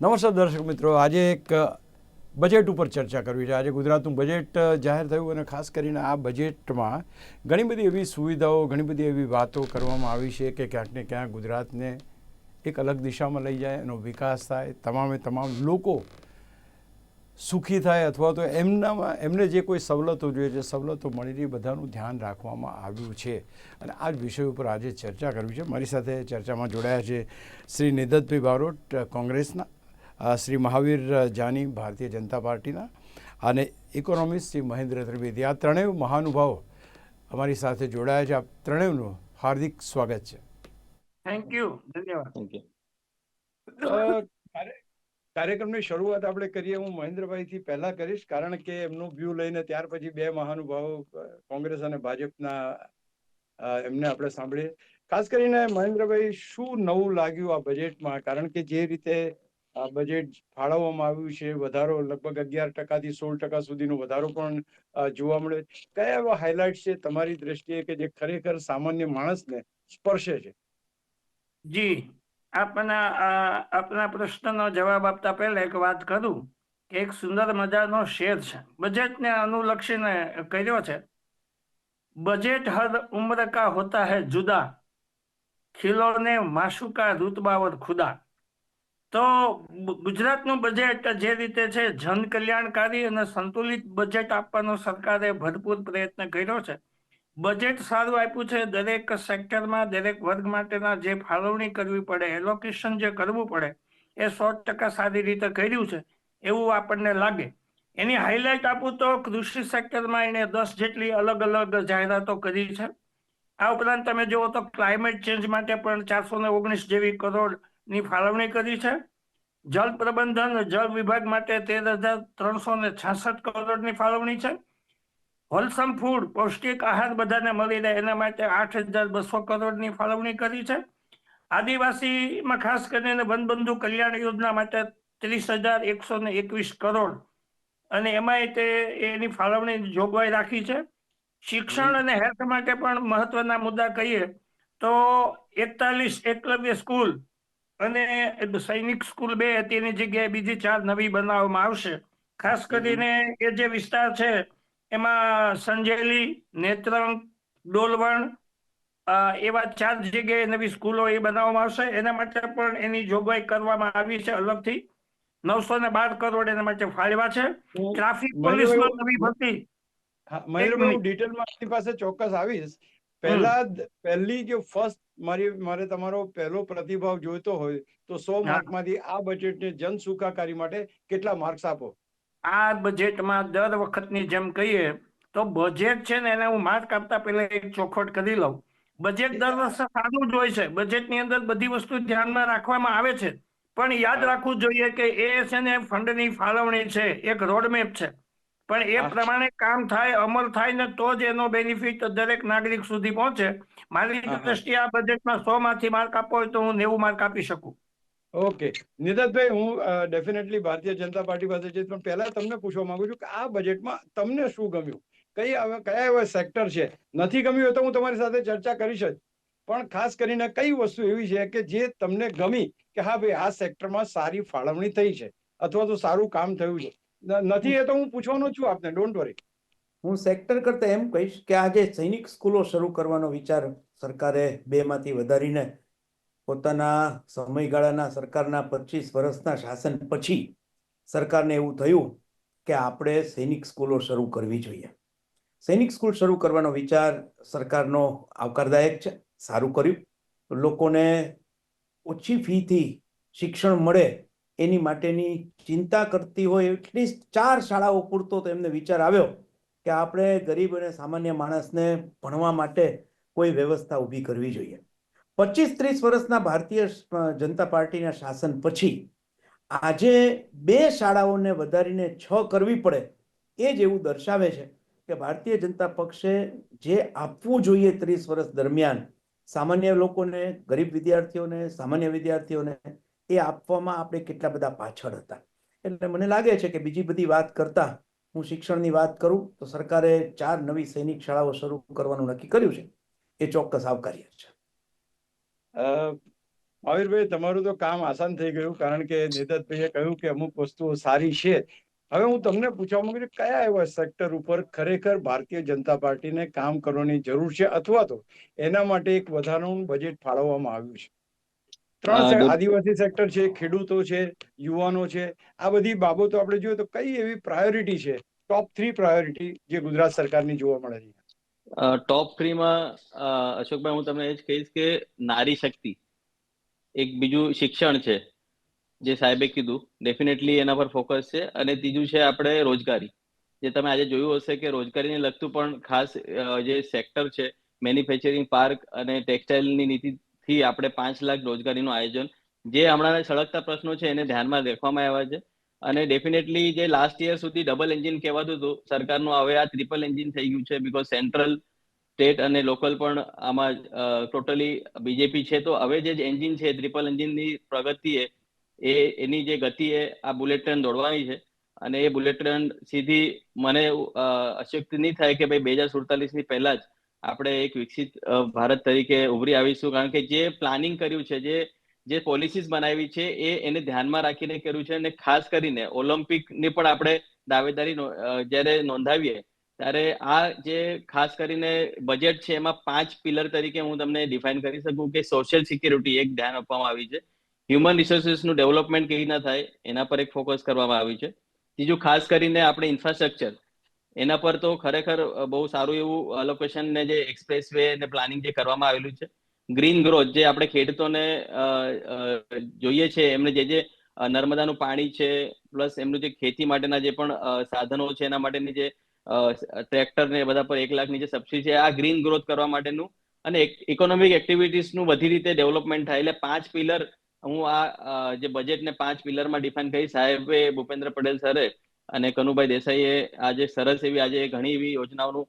નમસ્કાર દર્શક મિત્રો. આજે એક બજેટ ઉપર ચર્ચા કરવી છે. આજે ગુજરાતનું બજેટ જાહેર થયું અને ખાસ કરીને આ બજેટમાં ઘણી બધી એવી સુવિધાઓ, ઘણી બધી એવી વાતો કરવામાં આવી છે કે ક્યાંક ને ક્યાંક ગુજરાતને એક અલગ દિશામાં લઈ જાય, એનો વિકાસ થાય, તમામે તમામ લોકો સુખી થાય અથવા તો એમનામાં, એમને જે કોઈ સવલતો જોઈએ છે, સવલતો મળી રહી, બધાનું ધ્યાન રાખવામાં આવ્યું છે. અને આ જ વિષય ઉપર આજે ચર્ચા કરવી છે. મારી સાથે ચર્ચામાં જોડાયા છે શ્રી નિધતભાઈ બારોટ કોંગ્રેસના શ્રી મહાવીર જાની ભારતીય જનતા પાર્ટીના અને ઇકોનોમિસ્ટ શ્રી મહેન્દ્ર ત્રિવેદી. આ ત્રણેય મહાનુભાવો અમારી સાથે જોડાયા છે. આ ત્રણેયનું હાર્દિક સ્વાગત છે. થેન્ક યુ ધન્યવાદ. કાર્યક્રમની શરૂઆત આપણે કરીએ. હું મહેન્દ્રભાઈથી પહેલા કરીશ કારણ કે એમનું વ્યૂ લઈને ત્યાર પછી બે મહાનુભાવો કોંગ્રેસ અને ભાજપના એમને આપણે સાંભળીએ. ખાસ કરીને મહેન્દ્રભાઈ શું નવું લાગ્યું આ બજેટમાં કારણ કે જે રીતે બજેટ ફાળવવામાં આવ્યું છે. વધારો લગભગ અગિયાર ટકાથી સોળ ટકા સુધીનો વધારો પણ જોવા મળે. કયા એવા હાઇલાઇટ છે? તમારી દ્રષ્ટિએ કે જે ખરેખર સામાન્ય માણસને સ્પર્શે છે? જી. આપના આપના પ્રશ્નનો જવાબ આપતા પહેલા એક વાત કરું કે એક સુંદર મજાનો શેર છે. બજેટને અનુલક્ષીને કર્યો છે. બજેટ હર ઉમ્ર કા હોતા હૈ જુદા. ખિલોને માશુકા રૂતબાવર ખુદા. તો ગુજરાતનું બજેટ જે રીતે છે જન કલ્યાણકારી અને સંતુલિત બજેટ આપવાનો સરકારે ભરપૂર પ્રયત્ન કર્યો છે. બજેટ સારું આપ્યું છે, દરેક સેક્ટરમાં દરેક વર્ગ માટેના જે ફાળવણી કરવી પડે એલોકેશન જે કરવું પડે, એ સો ટકા સારી રીતે કર્યું છે, એવું આપણને લાગે. એની હાઇલાઇટ આપું તો કૃષિ સેક્ટરમાં એણે દસ જેટલી અલગ અલગ જાહેરાતો કરી છે. આ ઉપરાંત તમે જુઓ તો ક્લાઇમેટ ચેન્જ માટે પણ ચારસો ને ઓગણીસ જેવી કરોડની ફાળવણી કરી છે. જળ પ્રબંધન જળ વિભાગ માટે તેર હજાર ત્રણસો ને છાસઠ કરોડની ફાળવણી છે. હોલસમ ફૂડ, પૌષ્ટિક આહાર બધાને મળી રહે, એના માટે આઠ હજાર બસો કરોડની ફાળવણી કરી છે. આદિવાસીમાં ખાસ કરીને વનબંધુ કલ્યાણ યોજના માટે ત્રીસ હજાર એકસો ને એકવીસ કરોડ. અને એમાંય તે એની ફાળવણી જોગવાઈ રાખી છે. શિક્ષણ અને હેલ્થ માટે પણ મહત્વના મુદ્દા કહીએ તો એકતાલીસ એકલવ્ય સ્કૂલ અને સૈનિક સ્કૂલ બે હતી એની જગ્યાએ બીજી ચાર નવી બનાવવામાં આવશે. ખાસ કરીને એ જે વિસ્તાર છે એમાં સંજેલી નેત્રંગ ડોલવણ એવા ચાર જગ્યાએ નવી સ્કૂલો એ બનાવવામાં આવશે. એના માટે પણ એની જોગવાઈ કરવામાં આવી છે અલગથી. નવસો ને બાર કરોડ એના માટે ફાળવા છે. ટ્રાફિક પોલીસમાં નવી ભરતી. મહેન્દ્રભાઈ હું. ડિટેલમાં આપની પાસે ચોક્કસ આવીશ. પહેલા પહેલી જે ફર્સ્ટ મારી મારે તમારો પહેલો પ્રતિભાવ જોઈતો હોય તો સો માર્કમાંથી આ બજેટને જન સુખાકારી માટે કેટલા માર્ક્સ આપો? આ બજેટમાં દર વખતની જેમ કહીએ તો બજેટ છે ને એને હું માર્ક આપતા પહેલા એક ચોખવટ કરી લઉં. બજેટ દર વર્ષે સારું જ હોય છે. બજેટની અંદર બધી વસ્તુ ધ્યાનમાં રાખવામાં આવે છે. પણ યાદ રાખવું જોઈએ કે એ છે ને ફંડની ફાળવણી છે. એક રોડમેપ છે. પણ એ પ્રમાણે કામ થાય અમલ થાય ને તો જ એનો બેનિફિટ દરેક નાગરિક સુધી પહોંચે. મારી. દ્રષ્ટિએ આ બજેટમાં સો માંથી માર્ક આપવો હોય તો હું નેવું માર્ક આપી શકું. ઓકે. નિદતભાઈ હું ડેફિનેટલી ભારતીય જનતા પાર્ટી પાસે જઈશ પણ પહેલા તમને પૂછવા માંગુ છું કે આ બજેટમાં તમને શું ગમ્યું? કઈ હવે કયા એવા સેક્ટર છે? નથી ગમ્યું તો હું તમારી સાથે ચર્ચા કરીશ જ. પણ ખાસ કરીને કઈ વસ્તુ એવી છે કે જે તમને ગમી કે હા ભાઈ આ સેક્ટરમાં સારી ફાળવણી થઈ છે અથવા તો સારું કામ થયું છે? નથી એ તો હું પૂછવાનો છું આપને ડોન્ટ વરી હું સેક્ટર કરતા એમ કહીશ કે આજે સૈનિક સ્કૂલો શરૂ કરવાનો વિચાર સરકારે બે માંથી વધારીને પોતાના સમયગાળાના સરકારના પચીસ વર્ષના શાસન પછી સરકારને એવું થયું કે આપણે સૈનિક સ્કૂલો શરૂ કરવી જોઈએ. સૈનિક સ્કૂલ શરૂ કરવાનો વિચાર સરકારનો આવકારદાયક છે, સારું કર્યું. લોકોને ઓછી ફીથી શિક્ષણ મળે એની માટેની ચિંતા કરતી હોય એટલીસ્ટ ચાર શાળાઓ પૂરતો તો એમને વિચાર આવ્યો કે આપણે ગરીબ અને સામાન્ય માણસને ભણવા માટે કોઈ વ્યવસ્થા ઊભી કરવી જોઈએ. પચીસ ત્રીસ વર્ષના ભારતીય જનતા પાર્ટીના શાસન પછી આજે બે શાળાઓને વધારીને છ કરવી પડે એ જ એવું દર્શાવે છે કે ભારતીય જનતા પક્ષે જે આપવું જોઈએ ત્રીસ વર્ષ દરમિયાન સામાન્ય લોકોને, ગરીબ વિદ્યાર્થીઓને, સામાન્ય વિદ્યાર્થીઓને એ આપવામાં આપણે કેટલા બધા પાછળ હતા. એટલે મને લાગે છે કે બીજી બધી વાત કરતા હું શિક્ષણની વાત કરું તો સરકારે ચાર નવી સૈનિક શાળાઓ શરૂ કરવાનું નક્કી કર્યું છે. એ ચોક્કસ આવકાર્ય છે. અ, મહાવીરભાઈ તમારું તો કામ આસાન થઈ ગયું કારણ કે નિદતભાઈએ કહ્યું કે અમુક વસ્તુઓ સારી છે. હવે હું તમને પૂછવા માંગુ છું કયા એવા સેક્ટર ઉપર ખરેખર ભારતીય જનતા પાર્ટીને કામ કરવાની જરૂર છે અથવા તો એના માટે એક વધારાનું બજેટ ફાળવવામાં આવ્યું છે? ત્રણ આદિવાસી સેક્ટર છે ખેડૂતો છે યુવાનો છે આ બધી બાબતો આપણે જોઈએ તો કઈ એવી પ્રાયોરિટી છે? ટોપ થ્રી પ્રાયોરિટી જે ગુજરાત સરકારની જોવા મળે છે. ટોપ થ્રીમાં અશોકભાઈ હું તમને એ જ કહીશ કે નારી શક્તિ એક બીજું શિક્ષણ છે જે સાહેબે કીધું. ડેફિનેટલી એના પર ફોકસ છે અને ત્રીજું છે આપણે રોજગારી. જે તમે આજે જોયું હશે કે રોજગારીને લગતું પણ ખાસ જે સેક્ટર છે મેન્યુફેક્ચરિંગ પાર્ક અને ટેક્સટાઇલની નીતિથી આપણે પાંચ લાખ રોજગારીનું આયોજન જે હમણાં સળગતા પ્રશ્નો છે એને ધ્યાનમાં રાખવામાં આવ્યા છે. અને ડેફિનેટલી જે લાસ્ટ યર સુધી ડબલ એન્જિન કહેવાતું હતું સરકારનું હવે આ ટ્રિપલ એન્જિન થઈ ગયું છે બીકોઝ સેન્ટ્રલ સ્ટેટ અને લોકલ પણ આમાં ટોટલી બીજેપી છે. તો હવે જે એન્જિન છે ટ્રિપલ એન્જિનની પ્રગતિએ એ એની જે ગતિએ આ બુલેટ ટ્રેન દોડવાની છે. અને એ બુલેટ ટ્રેન સીધી મને એવું, અ, નહીં થાય કે ભાઈ બે હજાર સુડતાલીસની પહેલા જ આપણે એક વિકસિત ભારત તરીકે ઉભરી આવીશું. કારણ કે જે પ્લાનિંગ કર્યું છે, જે જે પોલિસીસ બનાવી છે, એ એને ધ્યાનમાં રાખીને કર્યું છે અને ખાસ કરીને ઓલિમ્પિકની પણ આપણે દાવેદારી જ્યારે નોંધાવીએ, ત્યારે આ જે ખાસ કરીને બજેટ છે, એમાં પાંચ પિલર તરીકે હું તમને ડિફાઇન કરી શકું કે સોશિયલ સિક્યુરિટી એક ધ્યાન આપવામાં આવી છે. હ્યુમન રિસોર્સિસનું ડેવલપમેન્ટ કેવી રીતના થાય, એના પર એક ફોકસ કરવામાં આવ્યું છે. ત્રીજું, ખાસ કરીને આપણે ઇન્ફ્રાસ્ટ્રક્ચર એના પર તો ખરેખર બહુ સારું એવું અલોકેશન ને જે એક્સપ્રેસ વે ને પ્લાનિંગ જે કરવામાં આવેલું છે. ગ્રીન ગ્રોથ જે આપણે ખેડૂતોને જોઈએ છે, એમને જે જે નર્મદાનું પાણી છે, પ્લસ એમનું જે ખેતી માટેના જે પણ સાધનો છે, એના માટેની જે ટ્રેક્ટર ને બધા પર એક લાખની જે સબસિડી છે, આ ગ્રીન ગ્રોથ કરવા માટેનું અને ઇકોનોમિક એક્ટિવિટીઝનું બધી રીતે ડેવલપમેન્ટ થાય. એટલે પાંચ પિલર હું આ જે બજેટને પાંચ પિલરમાં ડિફાઇન કરી, સાહેબે ભૂપેન્દ્ર પટેલ સરે અને કનુભાઈ દેસાઈએ આજે સરસ એવી આજે ઘણી એવી યોજનાઓનું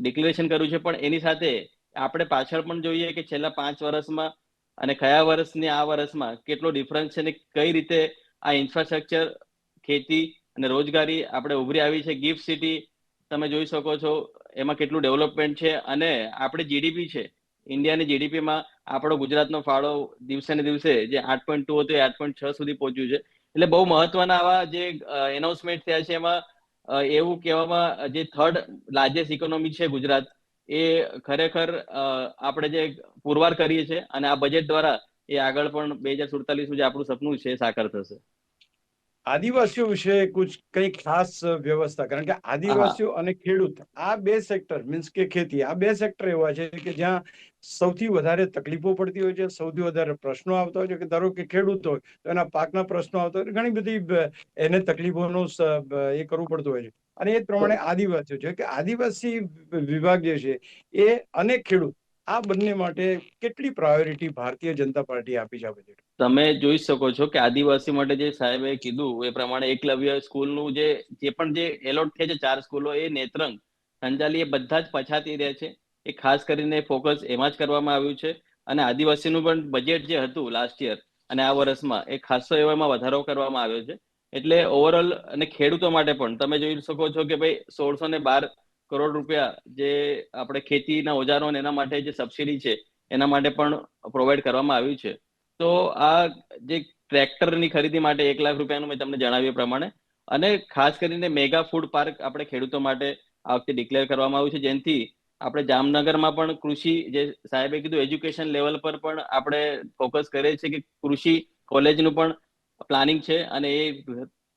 ડિક્લેરેશન કર્યું છે. પણ એની સાથે આપણે પાછળ પણ જોઈએ કે છેલ્લા પાંચ વર્ષમાં અને કયા વર્ષની આ વર્ષમાં કેટલો ડિફરન્સ છે ને કઈ રીતે આ ઇન્ફ્રાસ્ટ્રક્ચર ખેતી અને રોજગારી આપણે ઉભરી આવી છે. ગિફ્ટ સિટી તમે જોઈ શકો છો, એમાં કેટલું ડેવલપમેન્ટ છે અને આપણે જીડીપી છે. ઇન્ડિયાની જીડીપીમાં આપણો ગુજરાતનો ફાળો દિવસે ને દિવસે જે આઠ પોઈન્ટ ટુ હતું એ આઠ પોઈન્ટ છ સુધી પહોંચ્યું છે. એટલે બહુ મહત્વના આવા જે એનાઉન્સમેન્ટ થયા છે એમાં એવું કહેવામાં, જે થર્ડ લાર્જેસ્ટ ઇકોનોમી છે ગુજરાત, એ ખરેખર આપણે જે પુરવાર કરીએ છીએ અને આ બજેટ દ્વારા એ આગળ પણ બે હજાર સુડતાલીસ સુધી આપણું સપનું છે સાકાર થશે. આદિવાસીઓ વિશે કુછ કઈ ખાસ વ્યવસ્થા કારણ કે આદિવાસીઓ અને ખેડૂત આ બે સેક્ટર મીન્સ કે ખેતી આ બે સેક્ટર એવા છે કે જ્યાં સૌથી વધારે તકલીફો પડતી હોય છે સૌથી વધારે પ્રશ્નો આવતા હોય છે કે ધારો કે ખેડૂત હોય તો એના પાકના પ્રશ્નો આવતા હોય ઘણી બધી એને તકલીફોનો એ કરવું પડતું હોય છે. અને એ પ્રમાણે આદિવાસીઓ છે કે આદિવાસી વિભાગ જે છે એ અને ખેડૂત આ બંને માટે કેટલી પ્રાયોરિટી ભારતીય જનતા પાર્ટી આપી છે બજેટ તમે જોઈ શકો છો કે આદિવાસી માટે જે સાહેબે કીધું, એ પ્રમાણે એકલવ્ય સ્કૂલનું જે જે પણ જે એલોટ થયા છે ચાર સ્કૂલો, એ નેત્રંગ, સંજાલી એ બધા જ પછાતી રહે છે. એ ખાસ કરીને ફોકસ એમાં જ કરવામાં આવ્યું છે. અને આદિવાસીનું પણ બજેટ જે હતું લાસ્ટ યર અને આ વર્ષમાં, એ ખાસો એવામાં વધારો કરવામાં આવ્યો છે. એટલે ઓવરઓલ અને ખેડૂતો માટે પણ, તમે જોઈ શકો છો કે ભાઈ સોળસો ને બાર કરોડ રૂપિયા જે આપણે ખેતીના ઓજારો અને એના માટે જે સબસિડી છે, એના માટે પણ પ્રોવાઈડ કરવામાં આવ્યું છે. તો આ જે ટ્રેક્ટરની ખરીદી માટે એક લાખ રૂપિયાનું મેં તમને જણાવ્યું પ્રમાણે. અને ખાસ કરીને મેગા ફૂડ પાર્ક આપણે ખેડૂતો માટે આ વખતે ડિક્લેર કરવામાં આવ્યું છે. જેનાથી આપણે જામનગરમાં પણ કૃષિ જે સાહેબે કીધું એજ્યુકેશન લેવલ પર પણ આપણે ફોકસ કરીએ છીએ કે કૃષિ કોલેજનું પણ પ્લાનિંગ છે અને એ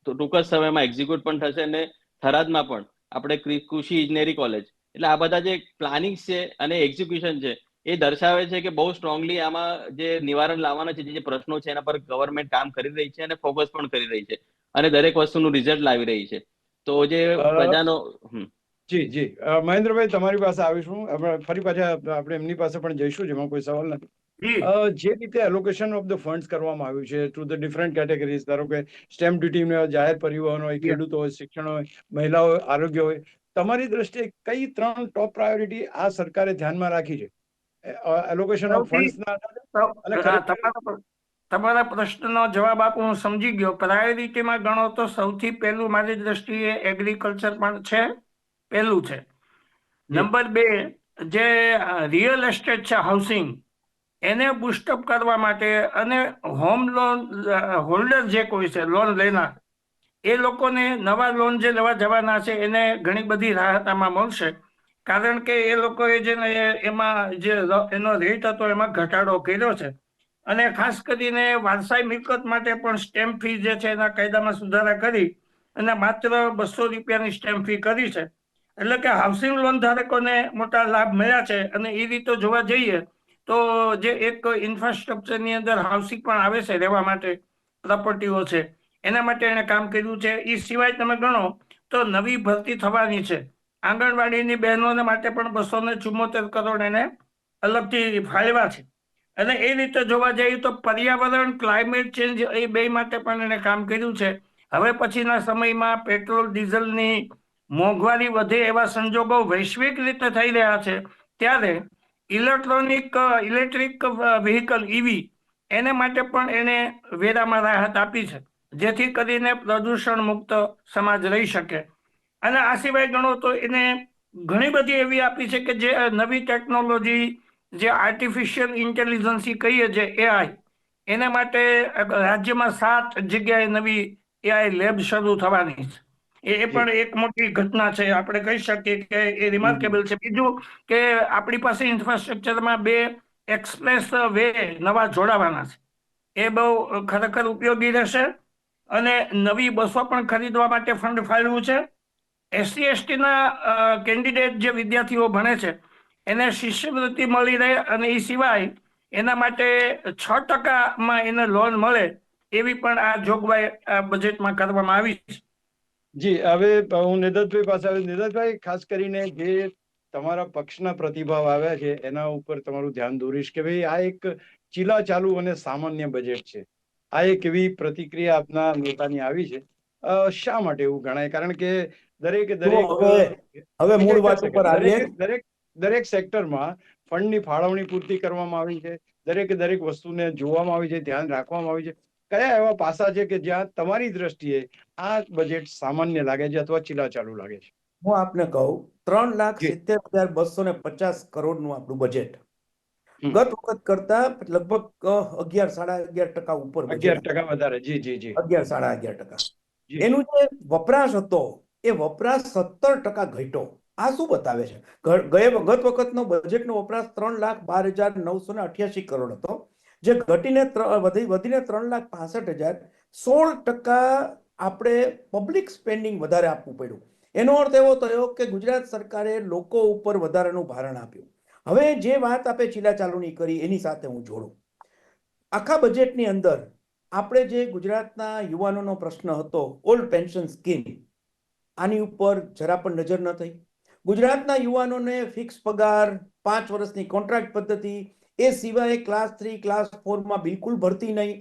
ટૂંક જ સમયમાં એક્ઝિક્યુટ પણ થશે અને થરાદમાં પણ આપણે કૃષિ ઇજનેરી કોલેજ. એટલે આ બધા જે પ્લાનિંગ છે અને એક્ઝિક્યુશન છે એ દર્શાવે છે કે બહુ સ્ટ્રોંગલી આમાં જે નિવારણ લાવવાના છે જે પ્રશ્નો છે એના પર ગવર્મેન્ટ કામ કરી રહી છે અને ફોકસ પણ કરી રહી છે. અને દરેક વસ્તુનું રિઝલ્ટ લાવી રહી છે. તો જે પ્રજાનો. જી જી. મહેન્દ્રભાઈ તમારી પાસે આવીશું. ફરી પાછા આપણે એમની પાસે પણ જઈશું જેમાં કોઈ સવાલ નથી. જી. રીતે એલોકેશન ઓફ ધ ફંડ્સ કરવામાં આવ્યું છે ટુ ધ ડિફરન્ટ કેટેગરીઝ ધારો કે સ્ટેમ્પ ડ્યુટી જાહેર પરિવહન હોય ખેડૂતો હોય શિક્ષણ હોય મહિલાઓ હોય આરોગ્ય હોય તમારી દ્રષ્ટિએ કઈ ત્રણ ટોપ પ્રાયોરિટી આ સરકારે ધ્યાનમાં રાખી છે? એલોકેશન ઓફ પ્ર- તમારા પ્રશ્નનો જવાબ આપું હું સમજી ગયો. પ્રાયોરિટીમાં ગણો તો સૌથી પહેલું મારી દ્રષ્ટિએ એગ્રીકલ્ચર પણ છે પહેલું છે. નંબર બે જે રિયલ એસ્ટેટ છે હાઉસિંગ એને બુસ્ટઅપ કરવા માટે અને હોમ લોન હોલ્ડર જે કોઈ છે લોન લેનાર, એ લોકોને નવા લોન જે લેવા જવાના છે, એને ઘણી બધી રાહત આમાં મળશે. કારણ કે એ લોકોએ જે એમાં જે એનો રેટ હતો, એમાં ઘટાડો કર્યો છે. અને ખાસ કરીને વારસાઈ મિલકત માટે પણ સ્ટેમ્પ ફી જે છે, એના કાયદામાં સુધારા કરી અને માત્ર બસો રૂપિયાની સ્ટેમ્પ ફી કરી છે. એટલે કે હાઉસિંગ લોન ધારકોને મોટા લાભ મળ્યા છે અને એ રીતે જોવા જઈએ તો જે એક ઇન્ફ્રાસ્ટ્રક્ચરની અંદર હાઉસિંગ પણ આવે છે રહેવા માટે પ્રોપર્ટીઓ છે, એના માટે એણે કામ કર્યું છે. એ સિવાય તમે ગણો તો નવી ભરતી થવાની છે. આંગણવાડીની બહેનોને માટે પણ બસો ને ચુમ્મોતેર કરોડ એને અલગથી ફાળવ્યા છે. અને એ રીતે જોવા જઈએ તો પર્યાવરણ ક્લાઇમેટ ચેન્જ એ બે માટે પણ એને કામ કર્યું છે. હવે પછીના સમયમાં પેટ્રોલ, ડીઝલની મોંઘવારી વધે એવા સંજોગો વૈશ્વિક રીતે થઈ રહ્યા છે. ત્યારે ઇલેક્ટ્રોનિક ઇલેક્ટ્રિક વ્હીકલ ઈવી એને માટે પણ એને વેરામાં રાહત આપી છે. જેથી કરીને પ્રદૂષણ મુક્ત સમાજ રહી શકે. અને આ સિવાય ગણો તો એને ઘણી બધી એવી આપી છે કે જે નવી ટેકનોલોજી જે આર્ટિફિશિયલ ઇન્ટેલિજન્સી કહીએ જે એઆઈ એને માટે રાજ્યમાં સાત જગ્યાએ નવી એઆઈ લેબ શરૂ થવાની છે. એ પણ એક મોટી ઘટના છે. આપણે કહી શકીએ કે એ રિમાર્કેબલ છે. બીજું કે આપણી પાસે ઇન્ફ્રાસ્ટ્રક્ચરમાં બે એક્સપ્રેસ વે નવા જોડાવાના છે. એ બહુ ખરેખર ઉપયોગી રહેશે અને નવી બસો પણ ખરીદવા માટે ફંડ ફાળવ્યું છે. એસસી એસટીના કેન્ડિડેટ જે વિદ્યાર્થીઓ ભણે છે, એને શિષ્યવૃત્તિ મળી રહે અને એ સિવાય એના માટે છ ટકામાં એને લોન મળે એવી પણ આ જોગવાઈ આ બજેટમાં કરવામાં આવી છે. જી હવે હું નિદતભાઈ પાસે આવ્યો નિદતભાઈ ખાસ કરીને જે તમારા પક્ષના પ્રતિભાવ આવ્યા છે એના ઉપર તમારું ધ્યાન દોરીશ કે ભાઈ આ એક ચીલા ચાલુ અને સામાન્ય બજેટ છે. આ એક એવી પ્રતિક્રિયા આપના નેતાની આવી છે. શા માટે એવું ગણાય? કારણ કે દરેક દરેક હવે- મૂળ વાત ઉપર આવીએ. દરેક દરેક દરેક સેક્ટરમાં ફંડની ફાળવણી પૂરતી કરવામાં આવી છે. દરેક દરેક વસ્તુને જોવામાં આવી છે ધ્યાન રાખવામાં આવી છે. કયા એવા પાસા છે કે જ્યાં તમારી દ્રષ્ટિએ આ બજેટ સામાન્ય લાગે છે અથવા ચીલા ચાલુ લાગે છે? હું આપને કહું ત્રણ લાખ સિત્તેર હજાર બસો ને પચાસ કરોડનું આપણું બજેટ ગત વખત કરતા લગભગ અગિયાર સાડા અગિયાર ટકા ઉપર અગિયાર ટકા વધારે. જી જી જી. અગિયાર સાડા અગિયાર ટકા. એનું જે વપરાશ હતો એ વપરાશ સત્તર ટકા ઘટ્યો. આ શું બતાવે છે? ગયે ગત વખતનો બજેટનો વપરાશ ત્રણ લાખ બાર હજાર નવસો ને અઠ્યાસી કરોડ હતો. જે ઘટીને વધીને ત્રણ લાખ પાસઠ હજાર, સોળ ટકા આપણે પબ્લિક સ્પેન્ડિંગ વધારે આપવું પડ્યું. એનો અર્થ એવો થયો કે ગુજરાત સરકારે લોકો ઉપર વધારાનું ભારણ આપ્યું. હવે જે વાત આપણે ચીલા ચાલુની કરી, એની સાથે હું જોડું. આખા બજેટની અંદર આપણે જે ગુજરાતના યુવાનોનો પ્રશ્ન હતો, ઓલ્ડ પેન્શન સ્કીમ, આની ઉપર જરા પણ નજર ન થઈ. ગુજરાતના યુવાનોને ફિક્સ પગાર, પાંચ વર્ષની કોન્ટ્રાક્ટ પદ્ધતિ એ સિવાય ક્લાસ થ્રી ક્લાસ ફોરમાં બિલકુલ ભરતી નહીં.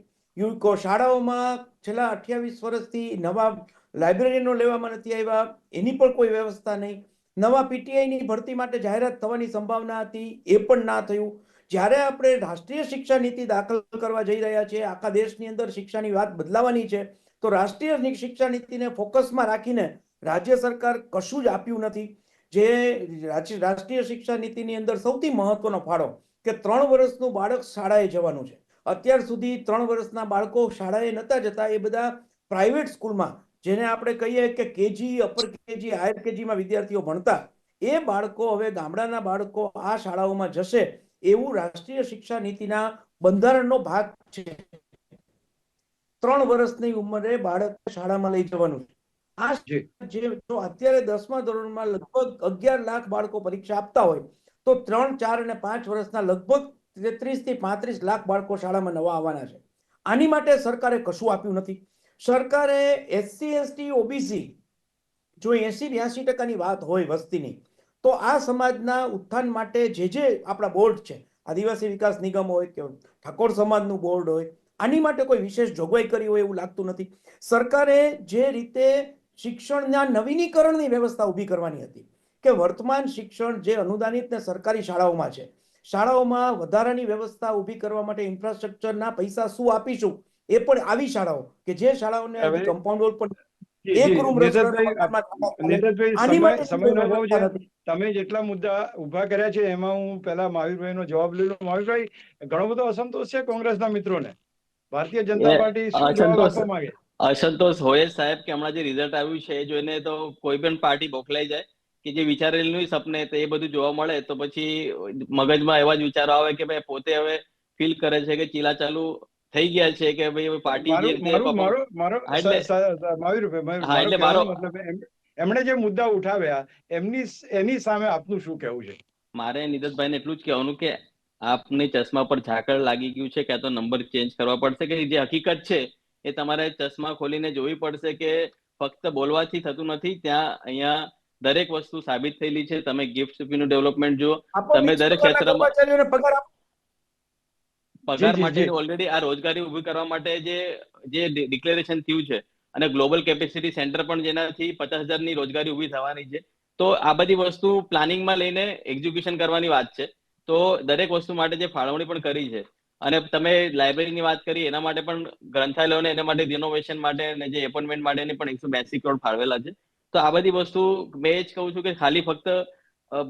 શાળાઓમાં છેલ્લા અઠ્યાવીસ વર્ષથી નવા લાઇબ્રેરીનો લેવામાં નથી આવ્યા. એની પણ કોઈ વ્યવસ્થા નહીં. નવા પીટીઆઈની ભરતી માટે જાહેરાત થવાની સંભાવના હતી. એ પણ ના થયું. જ્યારે આપણે રાષ્ટ્રીય શિક્ષા નીતિ દાખલ કરવા જઈ રહ્યા છીએ, આખા દેશની અંદર શિક્ષાની વાત બદલાવાની છે, તો રાષ્ટ્રીય શિક્ષા નીતિને ફોકસમાં રાખીને રાજ્ય સરકાર કશું જ આપ્યું નથી. જે રાષ્ટ્રીય શિક્ષા નીતિની અંદર સૌથી મહત્વનો ફાળો કે ત્રણ વર્ષનું બાળક શાળાએ જવાનું છે. અત્યાર સુધી ત્રણ વર્ષના બાળકો શાળાએ નતા જતા. એ બધા પ્રાઇવેટ સ્કૂલમાં જેને આપણે કહીએ કે કેજી અપર કેજી હાયર કેજીમાં વિદ્યાર્થીઓ ભણતા એ બાળકો હવે ગામડાના બાળકો આ શાળાઓમાં જશે એવું રાષ્ટ્રીય શિક્ષા નીતિના બંધારણનો ભાગ છે. ત્રણ વર્ષની ઉંમરે બાળક શાળામાં લઈ જવાનું છે. આ જે જો અત્યારે દસમા ધોરણમાં લગભગ અગિયાર લાખ બાળકો પરીક્ષા આપતા હોય તો ત્રણ, ચાર અને પાંચ વર્ષના લગભગ તેત્રીસથી પાંત્રીસ લાખ બાળકો શાળામાં નવા આવવાના છે. આની માટે સરકારે કશું આપ્યું નથી. સરકારે એસસી એસટી ઓબીસી જો એસી બ્યાસી ટકાની વાત હોય વસ્તીની, તો આ સમાજના ઉત્થાન માટે જે જે આપણા બોર્ડ છે, આદિવાસી વિકાસ નિગમ હોય કે ઠાકોર સમાજનું બોર્ડ હોય, આની માટે કોઈ વિશેષ જોગવાઈ કરી હોય એવું લાગતું નથી. સરકારે જે રીતે શિક્ષણના નવીનીકરણની વ્યવસ્થા ઊભી કરવાની હતી કે વર્તમાન શિક્ષણ જે અનુદાનિત ને સરકારી શાળાઓમાં છે શાળાઓમાં વધારાની વ્યવસ્થા ઊભી કરવા માટે ઇન્ફ્રાસ્ટ્રક્ચરના પૈસા શું આપીશું એ પણ આવી શાળાઓ કે જે શાળાઓને કમ્પાઉન્ડ વોલ પણ એક રૂમ. તમે જેટલા મુદ્દા ઊભા કર્યા છે એમાં હું પહેલા મહાવીરભાઈનો જવાબ લઈ લઉં. મહાવીરભાઈ ઘણો બધો અસંતોષ છે કોંગ્રેસના મિત્રોને? ભારતીય જનતા પાર્ટી માંગે? અસંતોષ હોય સાહેબ કે હમણાં જે રિઝલ્ટ આવ્યું છે એ જોઈને તો કોઈ પણ પાર્ટી બોખલાઈ જાય. કે જે વિચારેલું સપને તો એ બધું જોવા મળે તો પછી મગજમાં એવા જ વિચારો આવે કે ભાઈ પોતે હવે ફીલ કરે છે કે ચીલા ચાલુ થઈ ગયા છે કે ભાઈ હવે પાર્ટી જે રીતે મારો મારો હા, એટલે- મારો એમણે જે મુદ્દા ઉઠાવ્યા એમની એની સામે આપનું શું કહેવું છે? મારે નિતેશભાઈને એટલું જ કહેવાનું કે આપને ચશ્મા પર ઝાકળ લાગી ગયું છે કે તો નંબર ચેન્જ કરવા પડશે કે જે હકીકત છે એ તમારે ચશ્મા ખોલીને જોવી પડશે કે ફક્ત બોલવાથી થતું નથી ત્યાં અહીંયા દરેક વસ્તુ સાબિત થયેલી છે તમે ગિફ્ટનું ડેવલપમેન્ટ જુઓ. તમે દરેક ક્ષેત્રમાં- પગાર માટે ઓલરેડી આ રોજગારી ઊભી કરવા માટે જે જે ડિક્લેરેશન થયું છે અને ગ્લોબલ કેપેસિટી સેન્ટર પણ જેનાથી પચાસ હજારની રોજગારી ઊભી થવાની છે. તો આ બધી વસ્તુ પ્લાનિંગમાં લઈને એક્ઝિક્યુશન કરવાની વાત છે. તો દરેક વસ્તુ માટે જે ફાળવણી પણ કરી છે અને તમે લાઇબ્રેરીની વાત કરી એના માટે પણ ગ્રંથાલયોને એના માટે રિનોવેશન માટે અને જે એપોઇન્ટમેન્ટ માટેની પણ એકસો બેસી કરોડ ફાળવેલા છે. તો આ બધી વસ્તુ મેં જ કહું છું કે ખાલી ફક્ત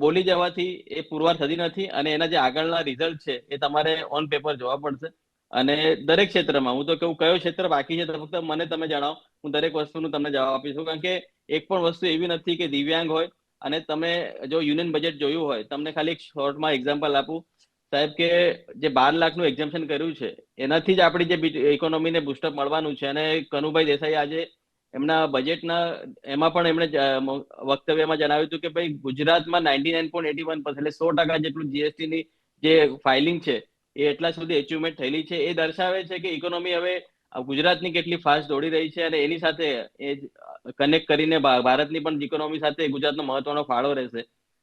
બોલી જવાથી એ પુરવાર થતી નથી અને એના જે આગળના રિઝલ્ટ છે એ તમારે ઓન પેપર જોવા પડશે. અને દરેક ક્ષેત્રમાં, હું તો કહું, કયો ક્ષેત્ર બાકી છે ફક્ત મને તમે જણાવો. હું દરેક વસ્તુનું તમને જવાબ આપીશું કારણ કે એક પણ વસ્તુ એવી નથી કે દિવ્યાંગ હોય અને તમે જો યુનિયન બજેટ જોયું હોય, તમને ખાલી એક શોર્ટમાં એક્ઝામ્પલ આપું. સાહેબ કે જે બાર લાખનું એક્ઝામ્પશન કર્યું છે, એનાથી જ આપણી જે ઇકોનોમીને બુસ્ટઅપ મળવાનું છે અને કનુભાઈ દેસાઈ આજે એમના બજેટના એમાં પણ એમણે વક્તવ્યમાં જણાવ્યું હતું કે ભાઈ ગુજરાતમાં ninety nine point eighty one એટલે સો ટકા જેટલું જીએસટી ની જે ફાઇલિંગ છે એ એટલા સુધી અચીવમેન્ટ થયેલી છે. એ દર્શાવે છે કે ઇકોનોમી હવે ગુજરાતની કેટલી ફાસ્ટ દોડી રહી છે અને એની સાથે એ કનેક્ટ કરીને ભારતની પણ ઇકોનોમી સાથે ગુજરાતનો મહત્વનો ફાળો રહેશે.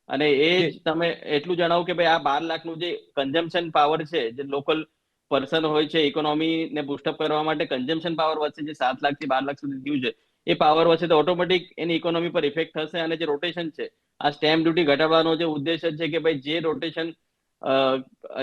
અને એ તમે એટલું જણાવો કે ભાઈ આ બાર લાખનું જે કન્ઝમ્પશન પાવર છે જે લોકલ પર્સન હોય છે ઇકોનોમીને બુસ્ટઅપ કરવા માટે કન્ઝમ્પશન પાવર વધશે, જે સાત લાખથી બાર લાખ સુધી થયું છે, એ પાવર વધશે તો ઓટોમેટિક એની ઇકોનોમી પર ઇફેક્ટ થશે અને જે રોટેશન છે, આ સ્ટેમ્પ ડ્યુટી ઘટાડવાનો જે ઉદ્દેશ છે કે ભાઈ જે રોટેશન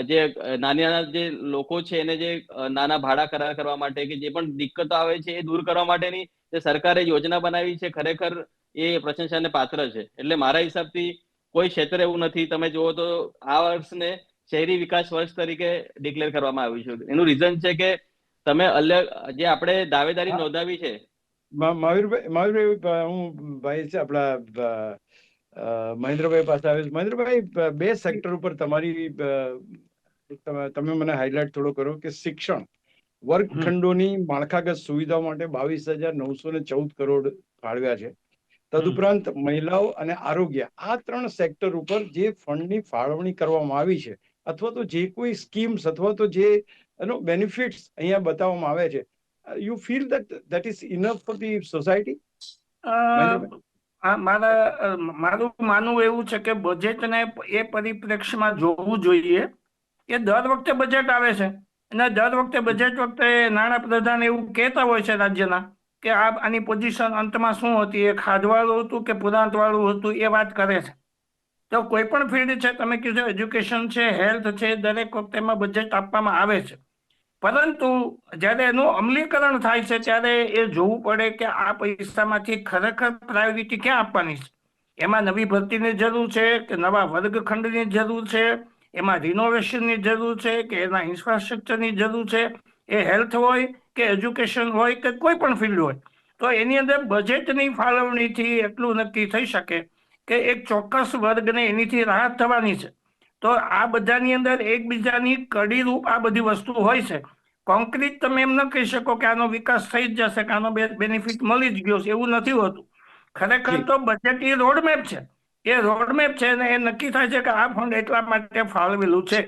જે નાની નાના જે લોકો છે એને જે નાના ભાડા કરાર કરવા માટે કે જે પણ દિક્કતો આવે છે એ દૂર કરવા માટેની જે સરકારે યોજના બનાવી છે, ખરેખર એ પ્રશંસાને પાત્ર છે. એટલે મારા હિસાબથી કોઈ ક્ષેત્ર એવું નથી. તમે જુઓ તો આ વર્ષને શહેરી વિકાસ વર્ષ તરીકે ડિક્લેર કરવામાં આવ્યું છે. એનું રીઝન છે કે તમે અલગ જે આપણે દાવેદારી નોંધાવી છે. મયુરભાઈ મહાવીરભાઈ હું ભાઈ છે આપણા મહેન્દ્રભાઈ પાસે આવે મહેન્દ્રભાઈ બે સેક્ટર ઉપર તમારી તમે તમે મને હાઇલાઇટ થોડો કરો કે શિક્ષણ. વર્ગખંડોની માળખાગત સુવિધાઓ માટે બાવીસ હજાર નવસો ને ચૌદ કરોડ ફાળવ્યા છે. તદુપરાંત મહિલાઓ અને આરોગ્ય આ ત્રણ સેક્ટર ઉપર જે ફંડની ફાળવણી કરવામાં આવી છે અથવા તો જે કોઈ સ્કીમ્સ અથવા તો જે એનો બેનિફિટ્સ અહીંયા બતાવવામાં આવે છે. You feel that that is enough for the society મારા મારું માનવું એવું છે કે બજેટને એ પરિપ્રેક્ષ્યમાં જોવું જોઈએ. કે દર વખતે બજેટ આવે છે. અને દર વખતે બજેટ વખતે નાણાં પ્રધાન એવું કહેતા હોય છે રાજ્યના કે આ આની પોઝિશન અંતમાં શું હતી? એ ખાધવાળું હતું કે પુરાંતવાળું હતું? એ વાત કરે છે. તો કોઈ પણ ફિલ્ડ છે, તમે કીધું એજ્યુકેશન છે હેલ્થ છે, દરેક વખતે એમાં બજેટ આપવામાં આવે છે. પરંતુ જ્યારે એનું અમલીકરણ થાય છે, ત્યારે એ જોવું પડે કે આ પૈસામાંથી ખરેખર પ્રાયોરિટી ક્યાં આપવાની છે? એમાં નવી ભરતીની જરૂર છે કે નવા વર્ગખંડની જરૂર છે? એમાં રિનોવેશનની જરૂર છે કે એના ઇન્ફ્રાસ્ટ્રક્ચરની જરૂર છે? એ હેલ્થ હોય કે એજ્યુકેશન હોય કે કોઈ પણ ફિલ્ડ હોય? તો એની અંદર બજેટની ફાળવણીથી એટલું નક્કી થઈ શકે કે એક ચોક્કસ વર્ગને એનીથી રાહત થવાની છે. તો આ બધાની અંદર એકબીજાની કડીરૂપ આ બધી વસ્તુ હોય છે. કોન્ક્રીટ તમે એમ ન કહી શકો કે આનો વિકાસ થઈ જ જશે કે આનો બેનિફિટ મળી જ ગયો છે એવું નથી હોતું. ખરેખર તો બજેટ એ રોડમેપ છે. એ રોડમેપ છે અને એ નક્કી થાય છે કે આ ફંડ એટલા માટે ફાળવેલું છે.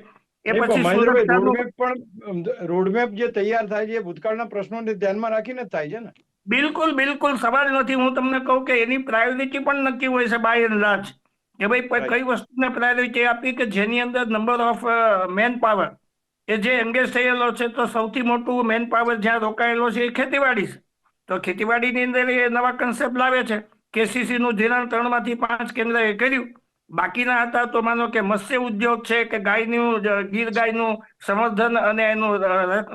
એ પછી રોડમેપ પણ રોડમેપ જે તૈયાર થાય છે ભૂતકાળના પ્રશ્નોને ધ્યાનમાં રાખીને જ થાય છે ને? બિલકુલ બિલકુલ. સવાલ નથી. હું તમને કહું કે એની પ્રાયોરિટી પણ નક્કી હોય છે બાય એન્ડ લાર્જ કે ભાઈ કઈ વસ્તુને પ્રાયોરિટી આપી કે જેની અંદર નંબર ઓફ મેન પાવર એ જે એંગેજ થયેલો છે તો સૌથી મોટું મેન પાવર જ્યાં રોકાયેલો છે એ ખેતીવાડી છે. તો ખેતીવાડીની અંદર એ નવા કન્સેપ્ટ લાવે છે. કેસીસી નું ધિરાણ ત્રણમાંથી પાંચ કેન્દ્રએ કર્યું. બાકીના હતા તો માનો કે મત્સ્ય ઉદ્યોગ છે કે ગાયનું ગીર ગાયનું સંવર્ધન અને એનું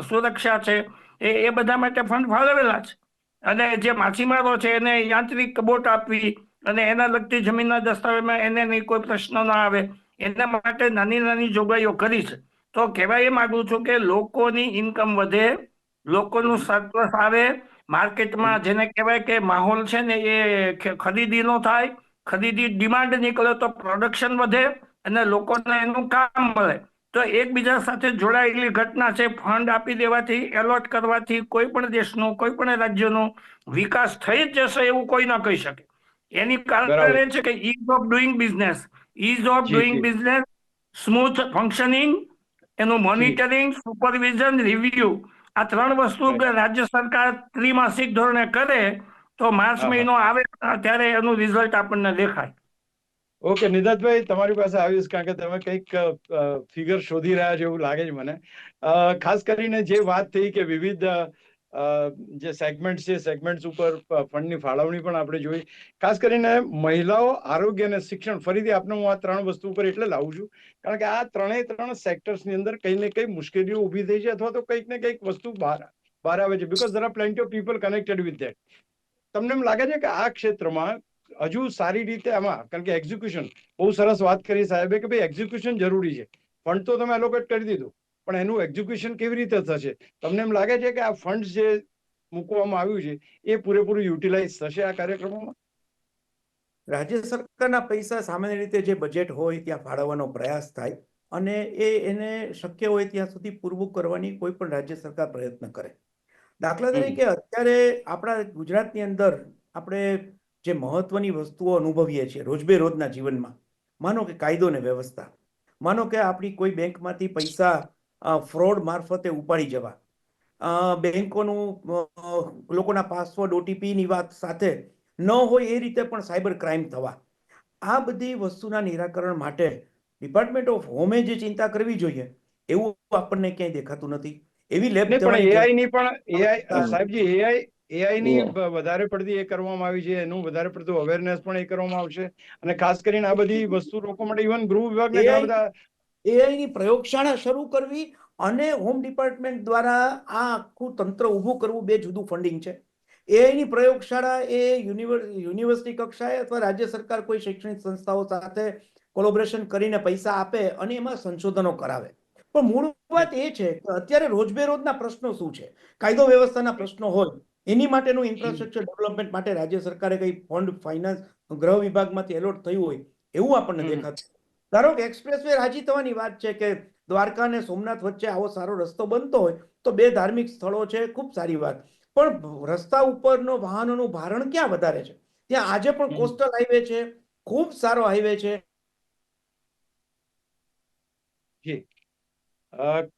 સુરક્ષા છે. એ એ બધા માટે ફંડ ફાળવેલા છે. અને જે માછીમારો છે એને યાંત્રિક બોટ આપવી અને એના લગતી જમીનના દસ્તાવેજમાં એને નહીં કોઈ પ્રશ્ન ના આવે. એના માટે નાની નાની જોગવાઈઓ કરી છે. તો કહેવાય એ માંગુ છું કે લોકોની ઇન્કમ વધે લોકોનું સરપ્લસ આવે. માર્કેટમાં જેને કહેવાય કે માહોલ છે ને એ ખરીદીનો થાય. ખરીદી ડિમાન્ડ નીકળે તો પ્રોડક્શન વધે અને લોકોને એનું કામ મળે. તો એકબીજા સાથે જોડાયેલી ઘટના છે ફંડ આપી દેવાથી એલોટ કરવાથી કોઈ પણ દેશનો કોઈ પણ રાજ્યનો વિકાસ થઈ જ જશે એવું કોઈ ના કહી શકે. એની કારણ એ છે કે ease of doing business ease of doing business smooth functioning એનું મોનિટરિંગ સુપરવિઝન રિવ્યુ આ ત્રણ વસ્તુ રાજ્ય સરકાર ત્રિમાસિક ધોરણે કરે તો માર્ચ. મહિનો આવે ત્યારે એનું રિઝલ્ટ આપણને દેખાય. ઓકે, નિદાતભાઈ, તમારી પાસે આવીશ કારણ કે તમે કંઈક ફિગર શોધી રહ્યા છો એવું લાગે છે મને. ખાસ કરીને જે વાત થઈ કે વિવિધ જે સેગમેન્ટ છે સેગમેન્ટ્સ ઉપર ફંડની ફાળવણી પણ આપણે જોઈ. ખાસ કરીને મહિલાઓ આરોગ્ય અને શિક્ષણ, ફરીથી આપને હું આ ત્રણ વસ્તુ ઉપર એટલે લાવું છું. કારણ કે આ ત્રણેય ત્રણ સેક્ટર્સની અંદર કંઈ ને કંઈ મુશ્કેલીઓ ઊભી થઈ છે અથવા તો કંઈક ને કંઈક વસ્તુ બહાર બહાર આવે છે. Because there are plenty of people connected with that તમને એમ લાગે છે કે આ ક્ષેત્રમાં હજુ સારી રીતે આમાં કારણ કે એક્ઝિક્યુશન બહુ સરસ વાત કરી સાહેબે કે ભાઈ એક્ઝિક્યુશન જરૂરી છે. ફંડ તો તમે એલોકેટ કરી દીધું પણ એનું એક્ઝિક્યુશન કેવી રીતે થશે? તમને એમ લાગે છે કે આ ફંડ જે મૂકવામાં આવ્યું છે એ પૂરેપૂરું યુટિલાઇઝ થશે આ કાર્યક્રમોમાં? રાજ્ય સરકારના પૈસા સામાન્ય રીતે જે બજેટ હોય ત્યાં ફાળવવાનો પ્રયાસ થાય અને એ એને શક્ય હોય ત્યાં સુધી પૂરવું કરવાની કોઈ પણ રાજ્ય સરકાર પ્રયત્ન કરે. દાખલા તરીકે અત્યારે આપણા ગુજરાતની અંદર આપણે જે મહત્વની વસ્તુઓ અનુભવીએ છીએ રોજબેરોજના જીવનમાં. માનો કે કાયદો ને વ્યવસ્થા. માનો કે આપણી કોઈ બેંકમાંથી પૈસા ફ્રોડ મારફતે ઉપાડી જવા. બેંકોનું લોકોના પાસવર્ડ ઓટીપીની વાત સાથે ન હોય એ રીતે પણ સાયબર ક્રાઇમ થવા. આ બધી વસ્તુના નિરાકરણ માટે ડિપાર્ટમેન્ટ ઓફ હોમે જે ચિંતા કરવી જોઈએ એવું આપણને ક્યાંય દેખાતું નથી. એવી લેબ પણ એઆઈ ની પણ એઆઈ સાહેબજી એઆઈ એઆઈ ની વધારે પડતી એ કરવામાં આવી છે એનું વધારે પડતું અવેરનેસ પણ એ કરવામાં આવશે. અને ખાસ કરીને આ બધી વસ્તુ લોકો માટે ઇવન ગૃહ વિભાગને ઘણા બધા એઆઈ ની પ્રયોગશાળા શરૂ કરવી અને હોમ ડિપાર્ટમેન્ટ દ્વારા આ આખું તંત્ર ઊભું કરવું બે જુદું ફંડિંગ છે. એઆઈની પ્રયોગશાળા એ યુનિવર્સિટી કક્ષાએ અથવા રાજ્ય સરકાર કોઈ શૈક્ષણિક સંસ્થાઓ સાથે કોલોબરેશન કરીને પૈસા આપે અને એમાં સંશોધનો કરાવે. પણ મૂળ વાત એ છે કે અત્યારે રોજબેરોજના પ્રશ્નો શું છે? કાયદો વ્યવસ્થાના પ્રશ્નો હોય એની માટેનું ઇન્ફ્રાસ્ટ્રક્ચર ડેવલપમેન્ટ માટે રાજ્ય સરકારે કઈ ફંડ ફાઇનાન્સ ગૃહ વિભાગમાંથી એલોટ થયું હોય એવું આપણને દેખાતું. ધારો કે એક્સપ્રેસ વે રાજી થવાની વાત છે કે દ્વારકા અને સોમનાથ વચ્ચે આવો સારો રસ્તો બનતો હોય તો બે ધાર્મિક સ્થળો છે ખૂબ સારી વાત. પણ રસ્તા ઉપરનો વાહનોનું ભારણ ક્યાં વધારે છે? ત્યાં આજે પણ કોસ્ટલ હાઈવે છે ખૂબ સારો હાઈવે છે.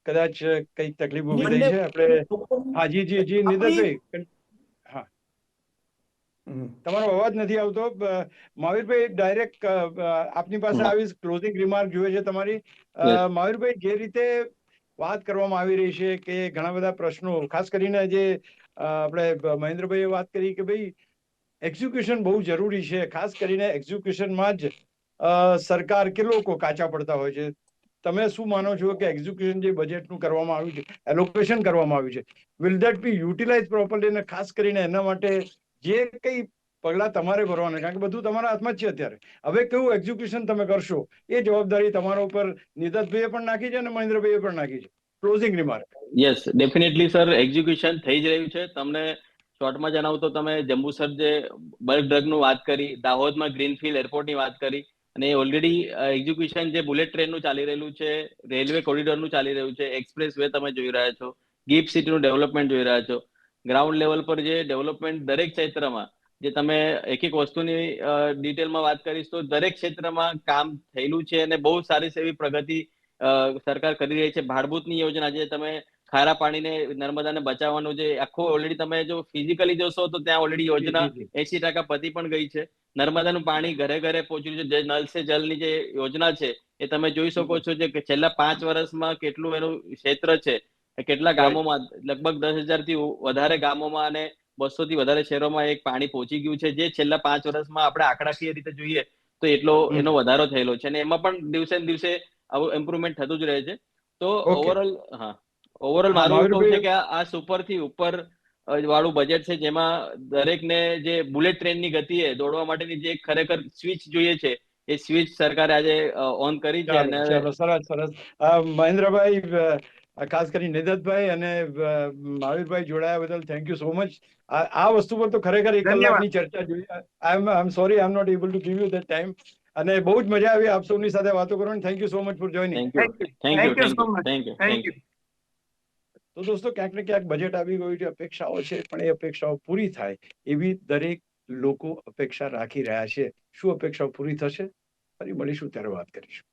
કદાચ કઈ તકલીફ ઊભી થઈ છે? આપણે લોકોની- હા જી જી જી આપણી- તમારો અવાજ નથી આવતો. મહાવીરભાઈ ડાયરેક્ટ આપની પાસે આવી ક્લોઝિંગ રિમાર્ક જોઈએ છે તમારી. અ, મહાવીરભાઈ જે રીતે વાત કરવામાં આવી રહી છે કે ઘણા બધા પ્રશ્નો ખાસ કરીને જે આપણે મહેન્દ્રભાઈએ વાત કરી કે ભાઈ એક્ઝિક્યુશન બહુ જરૂરી છે. ખાસ કરીને એક્ઝિક્યુશનમાં જ અ, સરકાર કે લોકો કાચા પડતા હોય છે. તમે શું માનો છો કે એક્ઝિક્યુશન જે બજેટનું કરવામાં આવ્યું છે એલોકેશન કરવામાં આવ્યું છે will that be utilize properly અને ખાસ કરીને એના માટે જે કંઈ પગલાં તમારે ભરવાના કારણ કે બધું તમારા હાથમાં જ છે અત્યારે. હવે કેવું એક્ઝિક્યુશન તમે કરશો? એ જવાબદારી તમારા ઉપર નિદતભાઈએ પણ નાખી છે અને મહેન્દ્રભાઈએ પણ નાખી છે. Closing remark yes definitely sir execution થઈ જ રહ્યું છે. તમને શોર્ટમાં જણાવું તો તમે જંબુસર જે બલ્ક ડ્રગનું વાત કરી, દાહોદમાં ગ્રીનફિલ્ડ એરપોર્ટની વાત કરી અને ઓલરેડી એક્ઝિક્યુશન જે બુલેટ ટ્રેનનું ચાલી રહેલું છે રેલવે કોરિડોરનું ચાલી રહ્યું છે એક્સપ્રેસ વે તમે જોઈ રહ્યા છો ગિફ્ટ સિટીનું ડેવલપમેન્ટ જોઈ રહ્યા છો ગ્રાઉન્ડ લેવલ પર જે ડેવલપમેન્ટ દરેક ક્ષેત્રમાં જે તમે એક એક વસ્તુની ડિટેલમાં વાત કરીશ તો દરેક ક્ષેત્રમાં કામ થયેલું છે અને બહુ સારી એવી પ્રગતિ સરકાર કરી રહી છે ભાડભૂતની યોજના જે તમે ખારા પાણીને નર્મદાને બચાવવાનું જે આખો ઓલરેડી તમે જો ફિઝિકલી જોશો તો ત્યાં ઓલરેડી યોજના. એસી ટકા પતી પણ ગઈ છે નર્મદાનું પાણી ઘરે ઘરે પહોંચ્યું છે. જે નલ સે જલની જે યોજના છે એ તમે જોઈ શકો છો જે છેલ્લા પાંચ વર્ષમાં કેટલું એનું ક્ષેત્ર છે. કેટલા ગામોમાં લગભગ દસ હજારથી વધારે ગામોમાં અને બસો થી વધારે શહેરોમાં એક પાણી પહોંચી ગયું છે. જે છેલ્લા પાંચ વર્ષમાં આપણે આંકડાકીય રીતે જોઈએ તો એટલો એનો વધારો થયેલો છે. અને એમાં પણ દિવસે ને દિવસે આવું ઇમ્પ્રુવમેન્ટ થતું જ રહે છે. તો ઓવરઓલ હા. ઓવરઓલ મારું એવું છે કે આ આ સુપરથી ઉપર વાળું બજેટ છે જેમાં દરેકને જે બુલેટ ટ્રેનની ગતિએ દોડવા માટેની જે ખરેખર સ્વિચ જોઈએ છે એ સ્વિચ સરકારે આજે ઓન કરી છે અને સરસ સરસ. મહેન્દ્રભાઈ ખાસ કરી નિદતભાઈ અને મહાવીરભાઈ જોડાયા બદલ થેન્ક યુ સો મચ આ વસ્તુ પર તો ખરેખર એક કલાકની ચર્ચા જોઈએ. I am I am sorry I am not able to give you that time અને બહુ જ મજા આવી આપ સૌની સાથે વાતો કરવાની. Thank you so much for joining thank you thank you thank you thank you તો દોસ્તો, ક્યાંક ને ક્યાંક બજેટ આવી ગયું છે, અપેક્ષાઓ છે, પણ એ અપેક્ષાઓ પૂરી થાય એવી દરેક લોકો અપેક્ષા રાખી રહ્યા છે. શું અપેક્ષાઓ પૂરી થશે? ફરી મળીશું, ત્યારે વાત કરીશું.